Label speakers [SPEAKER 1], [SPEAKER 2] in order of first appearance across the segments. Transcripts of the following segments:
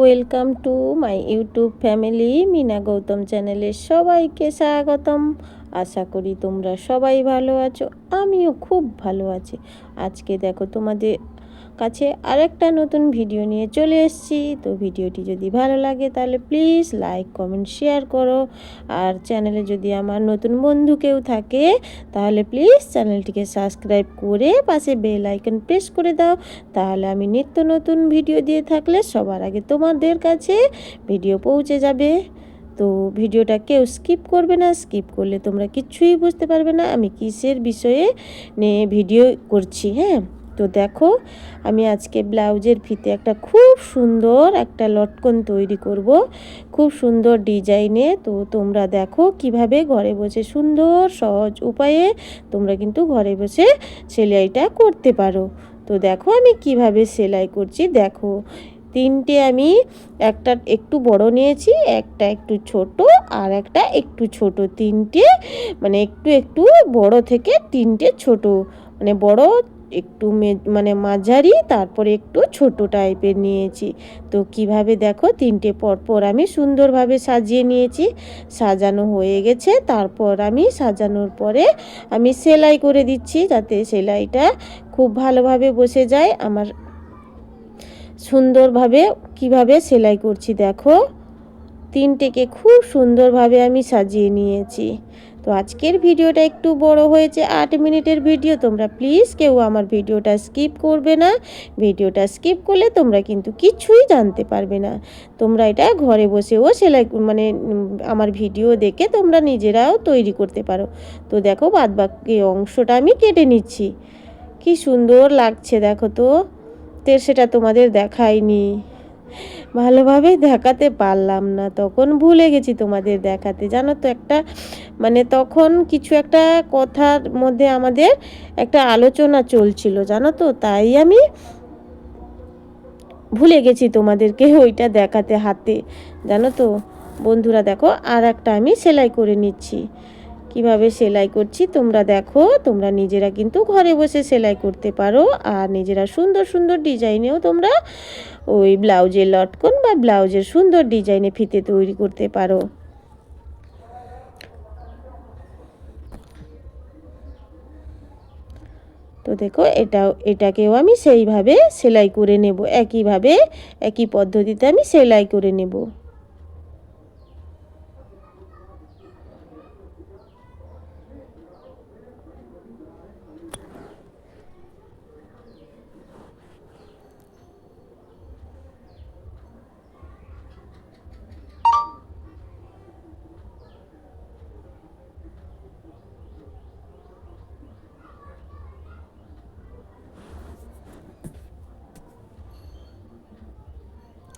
[SPEAKER 1] Welcome to my YouTube family Mina Gautam চ্যানেলে সবাইকে স্বাগতম। আশা করি তোমরা সবাই ভালো আছো, আমিও খুব ভালো আছি। আজকে দেখো তোমাদের কাছে আরেকটা নতুন ভিডিও নিয়ে চলে এসেছি। তো ভিডিওটি যদি ভালো লাগে তাহলে প্লিজ লাইক কমেন্ট শেয়ার করো। আর চ্যানেলে যদি আমার নতুন বন্ধু কেউ থাকে, তাহলে প্লিজ চ্যানেলটিকে সাবস্ক্রাইব করে পাশে বেল আইকন প্রেস করে দাও। তাহলে আমি নিত্য নতুন ভিডিও দিয়ে থাকলে সবার আগে তোমাদের কাছে ভিডিও পৌঁছে যাবে। তো ভিডিওটা কেউ স্কিপ করবে না স্কিপ করলে তোমরা কিচ্ছুই বুঝতে পারবে না আমি কিসের বিষয়ে নিয়ে ভিডিও করছি হ্যাঁ? তো দেখো, আমি আজকে ব্লাউজের ফিতে একটা খুব সুন্দর একটা লটকন তৈরি করব। খুব সুন্দর ডিজাইনে। তো তোমরা দেখো কীভাবে ঘরে বসে সুন্দর, সহজ উপায়ে তোমরা কিন্তু ঘরে বসে সেলাইটা করতে পারো। তো দেখো আমি কীভাবে সেলাই করছি। দেখো, তিনটে আমি একটা একটু বড় নিয়েছি, একটা একটু ছোট আর একটা একটু ছোট। তিনটে মানে একটু একটু বড় থেকে তিনটে ছোট। মানে বড় একটু মানে মাঝারি, তারপরে একটু ছোট টাইপের নিয়েছি। তো কীভাবে দেখো, তিনটে পরপর আমি সুন্দরভাবে সাজিয়ে নিয়েছি। সাজানো হয়ে গেছে, তারপর আমি সাজানোর পরে আমি সেলাই করে দিচ্ছি যাতে সেলাইটা খুব ভালোভাবে বসে যায়। আমার সুন্দরভাবে কীভাবে সেলাই করছি দেখো। তিনটেকে খুব সুন্দরভাবে আমি সাজিয়ে নিয়েছি। তো আজকের ভিডিওটা একটু বড় হয়েছে, আট মিনিটের ভিডিও। তোমরা প্লিজ কেউ আমার ভিডিওটা স্কিপ করবে না। ভিডিওটা স্কিপ করলে তোমরা কিন্তু কিছুই জানতে পারবে না। তোমরা এটা ঘরে বসেও সেলাই মানে আমার ভিডিও দেখে তোমরা নিজেরাও তৈরি করতে পারো। তো দেখো বাদ বাকি অংশটা আমি কেটে নিচ্ছি। কি সুন্দর লাগছে, দেখো তো। সেটা তোমাদের দেখায়নি ভালোভাবে দেখাতে পারলাম না। তখন ভুলে গেছি তোমাদের দেখাতে। জানো তো একটা মানে তখন কিছু একটা কথার মধ্যে আমাদের একটা আলোচনা চলছিল, জানো তো? তাই আমি ভুলে গেছি তোমাদেরকে ওইটা দেখাতে হাতে। জানো তো? বন্ধুরা দেখো আর একটা আমি সেলাই করে নিচ্ছি। কীভাবে সেলাই করছি? তোমরা দেখো, তোমরা নিজেরা কিন্তু ঘরে বসে সেলাই করতে পারো। আর নিজেরা সুন্দর সুন্দর ডিজাইনেও তোমরা ওই ব্লাউজের লটকন বা ব্লাউজের সুন্দর ডিজাইনে ফিতে তৈরি করতে পারো। তো দেখো, এটাও, এটাকেও আমি সেইভাবে সেলাই করে নেব। একইভাবে, একই পদ্ধতিতে আমি সেলাই করে নেব।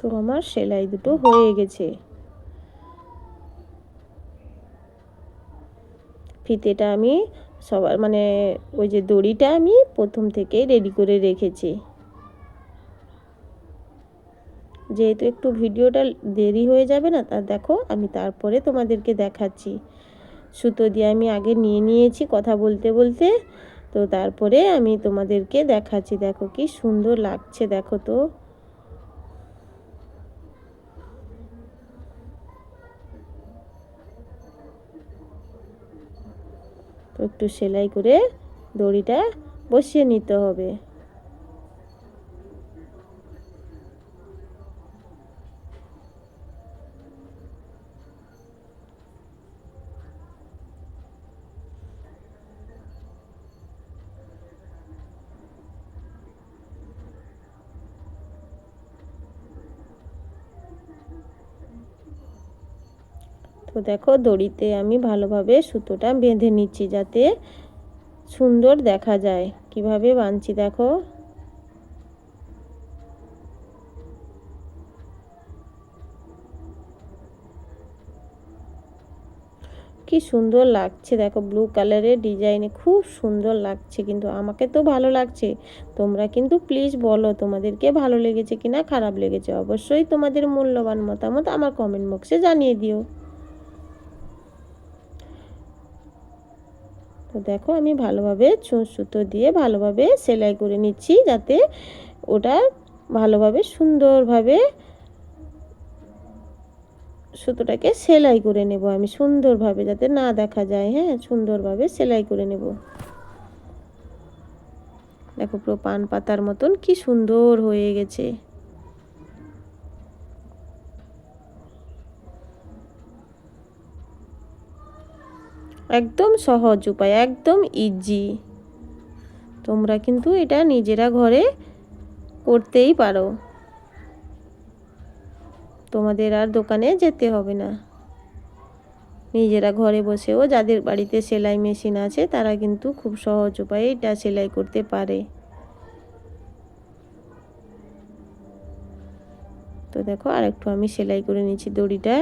[SPEAKER 1] তো আমার সেলাই দুটো হয়ে গেছে। ফিতেটা আমি সবার মানে ওই যে দড়িটা আমি প্রথম থেকেই রেডি করে রেখেছি। যেহেতু একটু ভিডিওটা দেরি হয়ে যাবে না, তা দেখো আমি তারপরে তোমাদেরকে দেখাচ্ছি। সুতো দিয়ে আমি আগে নিয়ে নিয়েছি কথা বলতে বলতে, তো তারপরে আমি তোমাদেরকে দেখাচ্ছি। দেখো কি সুন্দর লাগছে, দেখো তো। একটু সেলাই করে দড়িটা বসিয়ে নিতে হবে। তো দেখো দড়িতে আমি ভালোভাবে সুতোটা বেঁধে নিচ্ছি যাতে সুন্দর দেখা যায়। কীভাবে বাঁধছি দেখো? কি সুন্দর লাগছে দেখো ব্লু কালারের ডিজাইনে খুব সুন্দর লাগছে কিন্তু আমাকে তো ভালো লাগছে। তোমরা কিন্তু প্লিজ বলো তোমাদেরকে ভালো লেগেছে কিনা, খারাপ লেগেছে অবশ্যই তোমাদের মূল্যবান মতামত আমার কমেন্ট বক্সে জানিয়ে দিও। তো দেখো আমি ভালোভাবে চুন সুতো দিয়ে ভালোভাবে সেলাই করে নিচ্ছি যাতে ওটা ভালোভাবে সুন্দরভাবে সুতোটাকে সেলাই করে নেব আমি সুন্দরভাবে যাতে না দেখা যায় হ্যাঁ সুন্দরভাবে সেলাই করে নেব। দেখো পুরো পান পাতার মতন কি সুন্দর হয়ে গেছে। একদম সহজ উপায়, একদম ইজি তোমরা কিন্তু এটা নিজেরা ঘরে করতেই পারো। তোমাদের আর দোকানে যেতে হবে না। নিজেরা ঘরে বসেও যাদের বাড়িতে সেলাই মেশিন আছে, তারা কিন্তু খুব সহজ উপায়ে এটা সেলাই করতে পারে। তো দেখো, আরেকটু আমি সেলাই করে নিচ্ছি দড়িটা।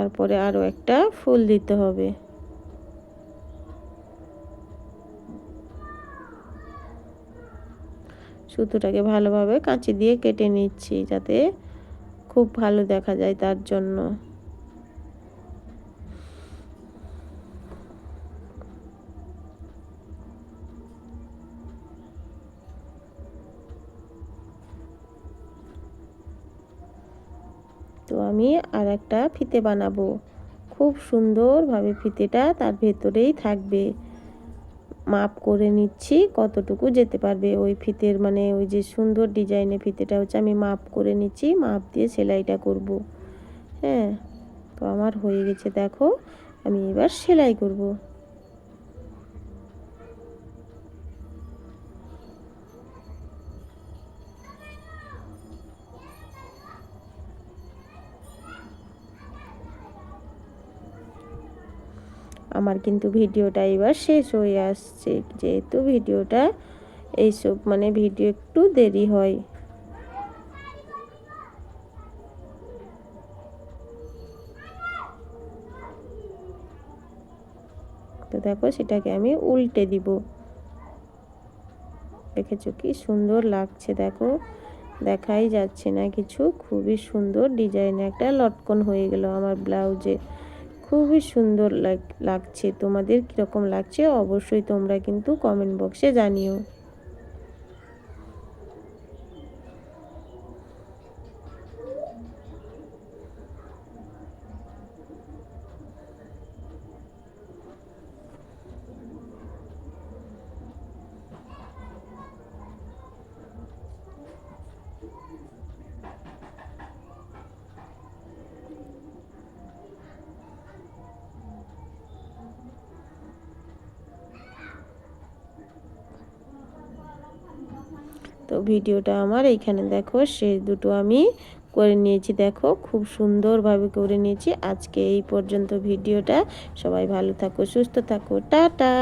[SPEAKER 1] তারপরে আরও একটা ফুল দিতে হবে। সুতোটাকে ভালোভাবে কাঁচি দিয়ে কেটে নিচ্ছি যাতে খুব ভালো দেখা যায় তার জন্য। তো আমি আর একটা ফিতে বানাবো। খুব সুন্দরভাবে ফিতেটা তার ভেতরেই থাকবে। মাপ করে নিচ্ছি কতটুকু যেতে পারবে। ওই ফিতের মানে ওই যে সুন্দর ডিজাইনের ফিতেটা হচ্ছে আমি মাপ করে নিচ্ছি, মাপ দিয়ে সেলাইটা করব। হ্যাঁ তো আমার হয়ে গেছে দেখো, আমি এবার সেলাই করব। আমার কিন্তু ভিডিওটা এবার শেষ হয়ে আসছে। যেহেতু ভিডিওটা এইসব মানে ভিডিও একটু দেরি হয়। তো দেখো সেটাকে আমি উল্টে দিব। দেখেছ কি সুন্দর লাগছে দেখো। দেখাই যাচ্ছে না কিছু। খুবই সুন্দর ডিজাইন একটা লটকন হয়ে গেল আমার ব্লাউজে। খুবই সুন্দর লাগছে। তোমাদের কীরকম লাগছে? অবশ্যই তোমরা কিন্তু কমেন্ট বক্সে জানিও। তো ভিডিওটা আমার এইখানে দেখো, সে দুটো আমি করে নিয়েছি দেখো, খুব সুন্দরভাবে করে নিয়েছি। আজকে এই পর্যন্ত ভিডিওটা। সবাই ভালো থাকো, সুস্থ থাকো, টাটা।